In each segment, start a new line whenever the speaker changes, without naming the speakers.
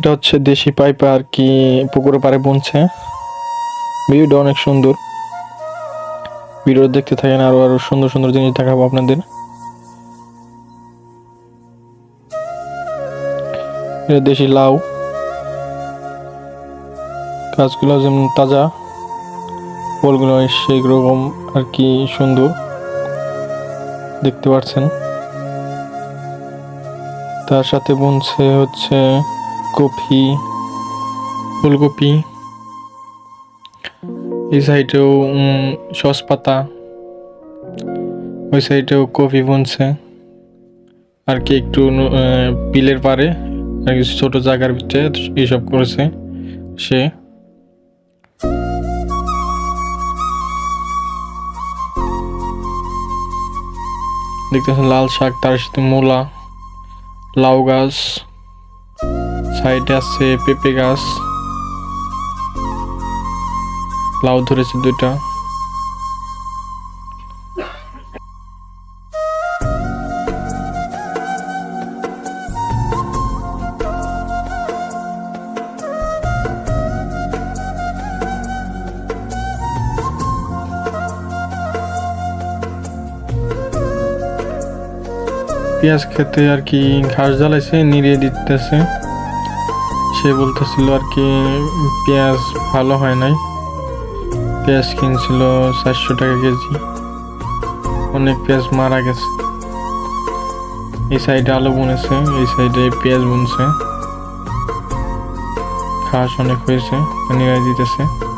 এটা হচ্ছে দেশি পাইপ আর কি পুকুরে পাড়ে বুনছে। ভিডিওটা অনেক সুন্দর। ভিডিও দেখতে থাকেন আরও আরও সুন্দর সুন্দর জিনিস দেখাবো আপনাদের। দেশি লাউ। গাছগুলো যেমন তাজা, ফলগুলো সেই রকম আর কি সুন্দর। দেখতে পাচ্ছেন। তার সাথে বুনছে হচ্ছে কপি ফুলকপি। এই সাইডেও সস পাতা ওই সাইডেও কপি বুনছে। আর কি একটু বিলের পারে আর কিছু ছোট জায়গার ভিতরে এইসব করেছে সে। দেখতেছেন লাল শাক, তার সাথে মূলা, লাউ গাছ। সাইডে আছে পেঁপে গাছ। লাউ ধরেছে দুইটা। পেঁয়াজ খেতে আর কি ঘাস জ্বালাইছে, নিড়িয়ে দিতেছে। সে বলতেছিল আর কি, পেঁয়াজ ভালো হয় নাই। পেঁয়াজ কিনছিল চারশো টাকা কেজি। অনেক পেঁয়াজ মারা গেছে। এই সাইডে আলু বুনেছে, এই সাইডে পেঁয়াজ বুনছে। ঘাস অনেক হয়েছে নিরাই দিতেছে।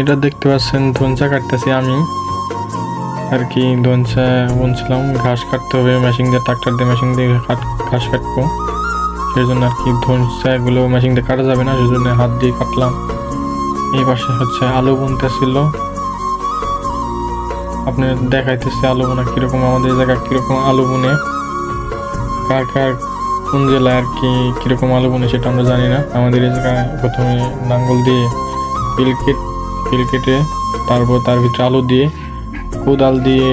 এটা দেখতে পাচ্ছেন, ধনচা কাটতেছি আমি। আর কি, ধনচা বলছিলাম ঘাস কাটতে হবে মেশিন দিয়ে ট্রাক্টর দিয়ে মেশিন দিয়ে ঘাস কাটবো। সেই জন্য আর কি ধনচাগুলো মেশিন দিয়ে কাটা যাবে না সেই জন্য হাত দিয়ে কাটলাম। এই পাশে হচ্ছে আলু বুনতেছিল। আপনি দেখাইতেছে আলু বোনা কীরকম, আমাদের জায়গায় কীরকম আলু বুনে। কার কার, কোন জেলায় আর কি কীরকম আলু বুনে সেটা আমরা জানি না। আমাদের এই জায়গায় প্রথমে নাঙ্গল দিয়ে পিল পিল কেটে, তারপর তার ভিতরে আলু দিয়ে, কোদাল দিয়ে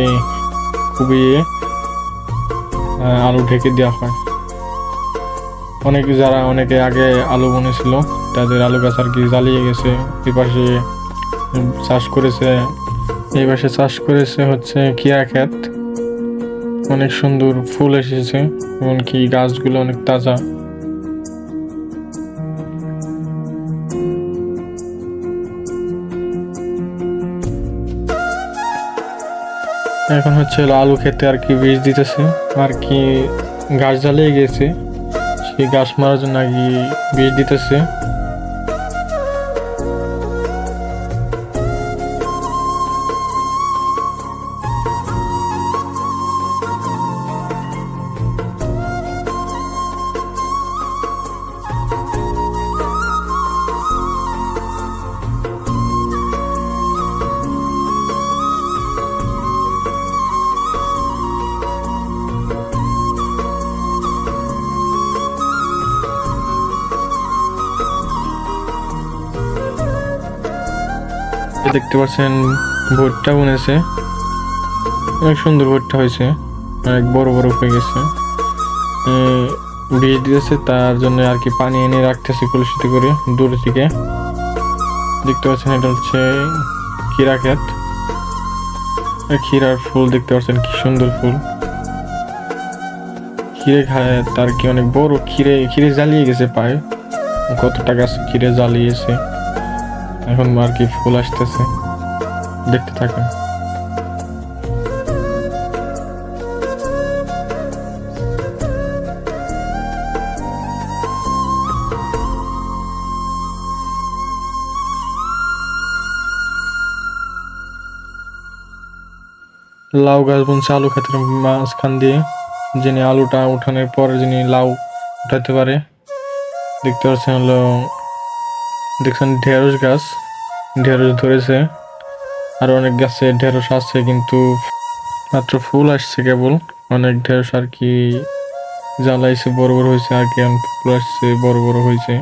কুবিয়ে আলু ঢেকে দেওয়া হয়। অনেক যারা অনেকে আগে আলু বনেছিল, তাদের আলু গাছ আর কি জ্বালিয়ে গেছে। এই পাশে চাষ করেছে এই পাশে চাষ করেছে হচ্ছে কিয়া ক্ষেত। অনেক সুন্দর ফুল এসেছে, এমনকি গাছগুলো অনেক তাজা। এখন হচ্ছে আলু খেতে আর কি বীজ দিতেছে। আর কি গাছ জ্বালিয়ে গেছে, সেই গাছ মারার জন্য আর কি বীজ দিতেছে। দেখতে পাচ্ছেন ভুট্টা বুনেছে। অনেক সুন্দর ভুট্টা হয়েছে, অনেক বড় বড় হয়ে গেছে। বীজ দিয়েছে তার জন্য আর কি পানি এনে রাখতেছে কলসিতে করে দূর থেকে দেখতে পাচ্ছেন, এটা হচ্ছে ক্ষীরা ক্ষেত। ক্ষীরার ফুল দেখতে পাচ্ছেন, কি সুন্দর ফুল। ক্ষীরে খায়, তার কি অনেক বড় ক্ষীরে ক্ষীরে জ্বালিয়ে গেছে পায়ে। কতটা গাছ ক্ষীরে জ্বালিয়েছে। এখন আর কি ফুল আসতেছে। দেখতে থাকুন। লাউ গাছ বুনছে আলু ক্ষেতের মাঝখান দিয়ে। যিনি আলুটা উঠানোর পরে যিনি লাউ উঠাতে পারে, দেখতে পাচ্ছেন হলো দেখছেন ঢেঁড়স গাছ, ঢেঁড়স ধরেছে। আর অনেক গাছে ঢেঁড়স আছে, কিন্তু মাত্র ফুল আসছে কেবল। অনেক ঢেঁড়স আর কি জ্বালাইছে, বড় বড় হয়েছে, আর কি ফুল আসছে, বড় বড় হয়েছে।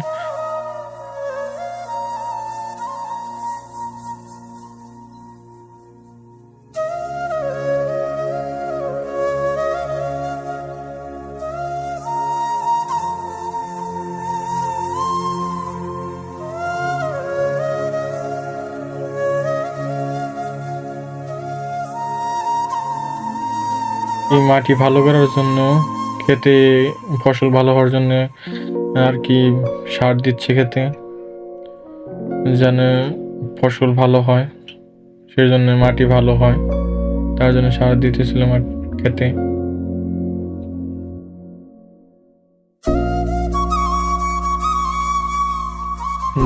এই মাটি ভালো করার জন্য, খেতে, ফসল ভালো হওয়ার জন্য আর কি সার দিচ্ছে খেতে, যেন ফসল ভালো হয় সেই জন্য মাটি ভালো হয়, তার জন্য সার দিতেছিল খেতে।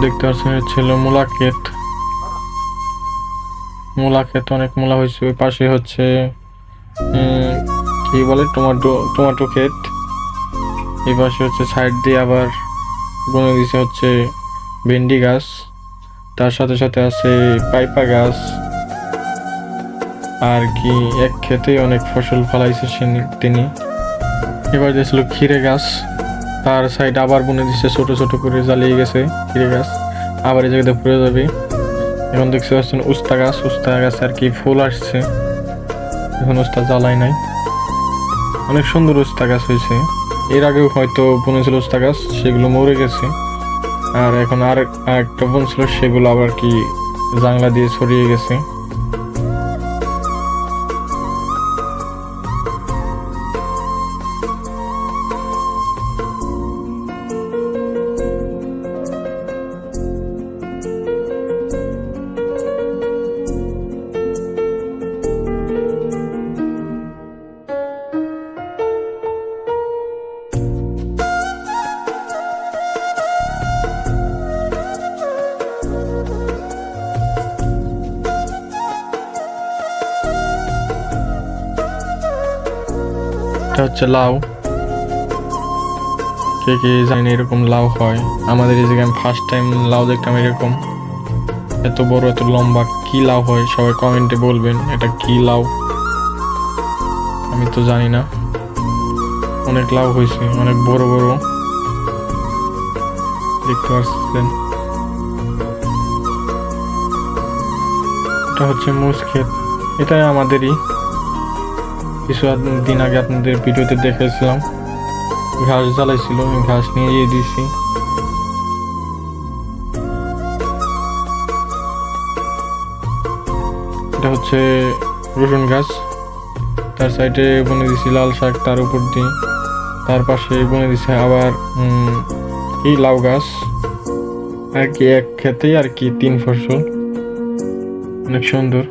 দেখতে পাচ্ছেন ছিল মূলা ক্ষেত। মূলা ক্ষেত অনেক মূলা হয়েছে, ওই পাশে হচ্ছে কি বলে? টমেটো টমেটো ক্ষেত। এই পাশে হচ্ছে সাইড দিয়ে আবার বনে দিছে হচ্ছে ভেন্ডি গাছ। তার সাথে সাথে আছে পাইপা গাছ। আর কি, এক ক্ষেতে অনেক ফসল ফলাইছে তিনি। এবার দিয়েছিল ক্ষীরে গাছ। তার সাইড আবার বনে দিচ্ছে ছোট ছোট করে জ্বালিয়ে গেছে ক্ষীরে গাছ। আবার এই জায়গাতে পড়ে যাবে। এখন দেখতে পাচ্ছেন উস্তা গাছ উস্তা গাছ আর কি ফুল আসছে। এখন উস্তা জ্বালাই নাই। অনেক সুন্দর উস্তা গাছ হয়েছে। এর আগেও হয়তো বনেছিল উস্তা গাছ, সেগুলো মরে গেছে। আর এখন আর একটা বন ছিল, সেগুলো আবার কি জাংলা দিয়ে ছড়িয়ে গেছে। এটা হচ্ছে লাউ। কে কে জানি এরকম লাউ হয়। আমাদের এই জায়গায় ফার্স্ট টাইম লাউ দেখতাম এরকম। এত বড়, এত লম্বা, কি লাউ হয় সবাই কমেন্টে বলবেন, এটা কি লাউ? আমি তো জানি না। অনেক লাউ হয়েছে, অনেক বড় বড়। দেখতে পাচ্ছেন। এটা হচ্ছে মুস ক্ষেত। এটাই আমাদেরই। কিছু দিন আগে আপনাদের ভিডিওতে দেখেছিলাম। ঘাস জ্বালাইছিল, আমি ঘাস নিয়ে দিয়েছি। এটা হচ্ছে রসুন গাছ। তার সাইডে বনে দিছি লাল শাক, তার উপর দিয়ে। তার পাশে বনে দিছে আবার কি লাউ গাছ। আর কি এক খেতেই আর কি তিন ফসল। অনেক সুন্দর।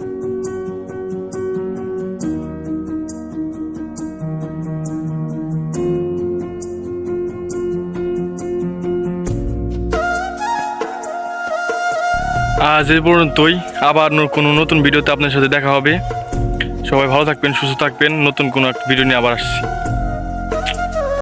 আজ এই পর্যন্তই। আবার কোনো নতুন ভিডিওতে আপনার সাথে দেখা হবে। সবাই ভালো থাকবেন, সুস্থ থাকবেন। নতুন কোনো একটা ভিডিও নিয়ে আবার আসছি।